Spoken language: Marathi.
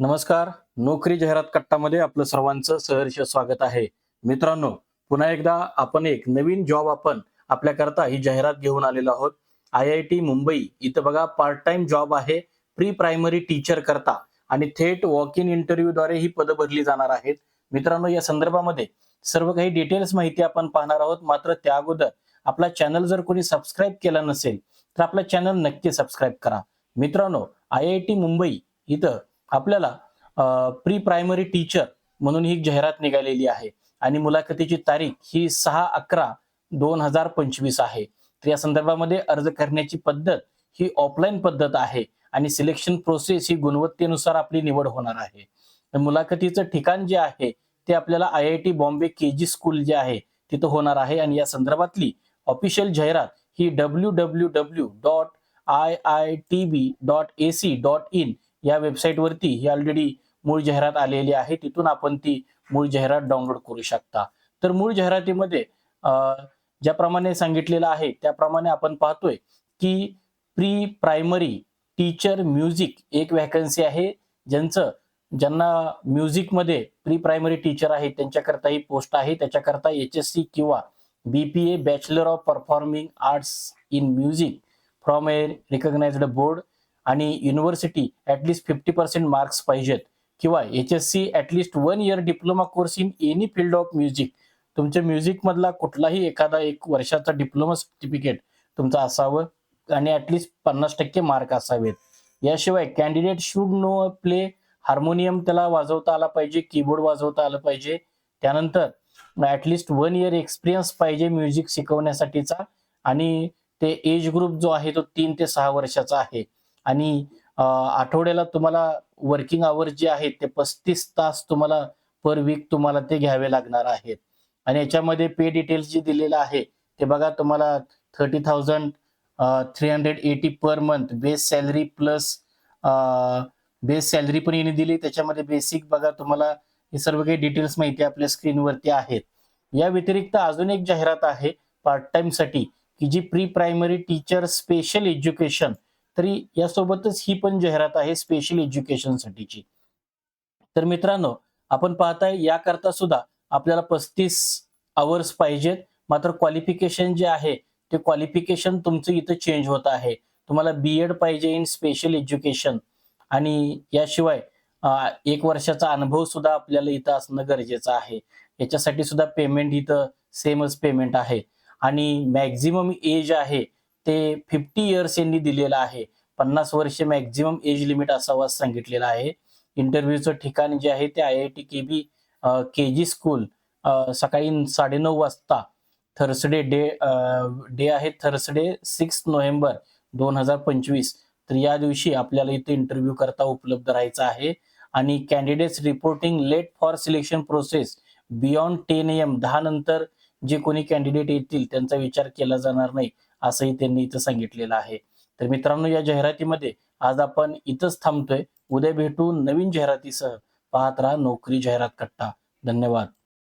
नमस्कार. नोकरी जाहिरात कट्टामध्ये आपलं सर्वांचं सहर्ष स्वागत आहे. मित्रांनो पुन्हा एकदा आपण एक नवीन जॉब आपण आपल्याकरता ही जाहिरात घेऊन आलेलो आहोत. आय आय टी मुंबई इथं बघा पार्ट टाइम जॉब आहे प्री प्रायमरी टीचर करता आणि थेट वॉक इन इंटरव्ह्यूद्वारे ही पदं भरली जाणार आहेत. मित्रांनो या संदर्भामध्ये सर्व काही डिटेल्स माहिती आपण पाहणार आहोत. मात्र त्या अगोदर आपला चॅनल जर कोणी सबस्क्राईब केला नसेल तर आपला चॅनल नक्की सबस्क्राईब करा. मित्रांनो आय आय टी मुंबई इथं आपल्याला प्री प्रायमरी टीचर म्हणून ही जाहिरात निघालेली आहे. आणि मुलाखतीची तारीख ही सहा अकरा दोन हजार पंचवीस आहे. तर या संदर्भामध्ये अर्ज करण्याची पद्धत ही ऑफलाईन पद्धत आहे आणि सिलेक्शन प्रोसेस ही गुणवत्तेनुसार आपली निवड होणार आहे. तर मुलाखतीचं ठिकाण जे आहे ते आपल्याला I I T Bombay K G school जे आहे तिथं होणार आहे. आणि या संदर्भातली ऑफिशियल जाहिरात ही W W W dot I I T B dot A C dot in या वेबसाईटवरती ही ऑलरेडी मूळ जाहिरात आलेली आहे. तिथून आपण ती मूळ जाहिरात डाउनलोड करू शकता. तर मूळ जाहिरातीमध्ये ज्याप्रमाणे सांगितलेलं आहे त्याप्रमाणे आपण पाहतोय की प्री प्रायमरी टीचर म्युझिक एक वॅकन्सी आहे. ज्यांचं ज्यांना म्युझिकमध्ये प्री प्रायमरी टीचर आहे त्यांच्याकरता ही पोस्ट आहे. त्याच्याकरता एच एस सी किंवा B P A bachelor of performing arts in music from a recognised board आणि university at least fifty percent marks पाहिजेत. किंवा H S C at least one year diploma course in any field of music तुमच्या म्युझिकमधला कुठलाही एखादा एक वर्षाचा डिप्लोमा सर्टिफिकेट तुमचं असावं आणि ॲटलीस्ट पन्नास टक्के मार्क असावेत. याशिवाय candidate should know play harmonium त्याला वाजवता आला पाहिजे कीबोर्ड वाजवता आलं पाहिजे. त्यानंतर at least one year experience पाहिजे म्युझिक शिकवण्यासाठीचा आणि ते एज ग्रुप जो आहे तो तीन ते सहा वर्षाचा आहे. आणि आठवड्याला तुम्हाला वर्किंग आवर्स जे आहेत ते पस्तीस तास तुम्हाला पर वीक तुम्हाला ते घ्यावे लागणार आहेत. आणि याच्यामध्ये पे डिटेल्स जे दिलेलं आहे ते बघा तुम्हाला thirty thousand three hundred eighty per month base salary plus base salary पण यांनी दिली. त्याच्यामध्ये बेसिक बघा तुम्हाला हे सर्व काही डिटेल्स माहिती आपल्या स्क्रीनवरती आहेत. या व्यतिरिक्त अजून एक जाहिरात आहे पार्ट टाइमसाठी की जी pre primary teacher special education तरी यासोबतच ही पण जाहिरात आहे स्पेशल एज्युकेशन साठीची. तर मित्रांनो आपण पाहताय याकरता सुद्धा आपल्याला पस्तीस आवर्स पाहिजेत. मात्र क्वालिफिकेशन जे आहे ते क्वालिफिकेशन तुमचं इथं चेंज होत आहे. तुम्हाला बी एड पाहिजे इन स्पेशल एज्युकेशन आणि याशिवाय एक वर्षाचा अनुभव सुद्धा आपल्याला इथं असणं गरजेचं आहे. याच्यासाठी सुद्धा पेमेंट इथं सेमच पेमेंट आहे. आणि मॅक्झिमम एज आहे ते फिफ्टी इयर्स यांनी दिलेलं आहे. पन्नास वर्ष मॅक्झिमम एज लिमिट असावं सांगितलेलं आहे. इंटरव्ह्यूचं ठिकाण जे आहे ते I I T K B K G school सकाळी साडेनऊ वाजता थर्सडे डे डे आहे थर्सडे सिक्स नोव्हेंबर दोन हजार पंचवीस. तर या दिवशी आपल्याला इथे इंटरव्ह्यू करता उपलब्ध राहायचा आहे. आणि candidates reporting late for selection process beyond ten M दहा नंतर जे कोणी कॅन्डिडेट येतील त्यांचा विचार केला जाणार नाही. असंही त्यांनी इथं सांगितलेलं आहे. तर मित्रांनो या जाहिरातीमध्ये आज आपण इथंच थांबतोय. उद्या भेटू नवीन जाहिरातीसह. पाहत राहा नोकरी जाहिरात कट्टा. धन्यवाद.